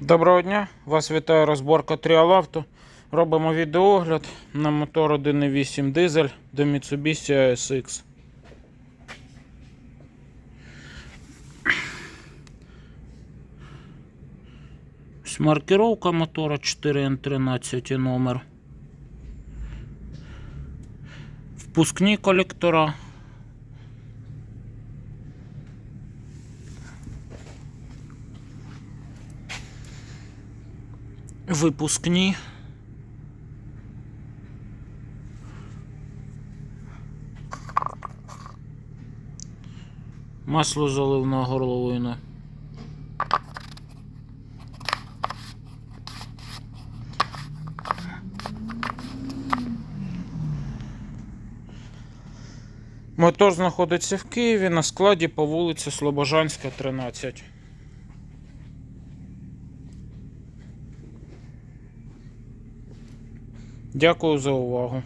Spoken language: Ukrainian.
Доброго дня! Вас вітає розборка Тріалавто. Робимо відеоогляд на мотор 1.8 дизель до Mitsubishi ASX. Ось Маркировка мотора 4N13 номер. Впускні колектора. Випускні. Масло заливна горловина. Мотор знаходиться в Києві на складі по вулиці Слобожанська, 13. Дякую за увагу.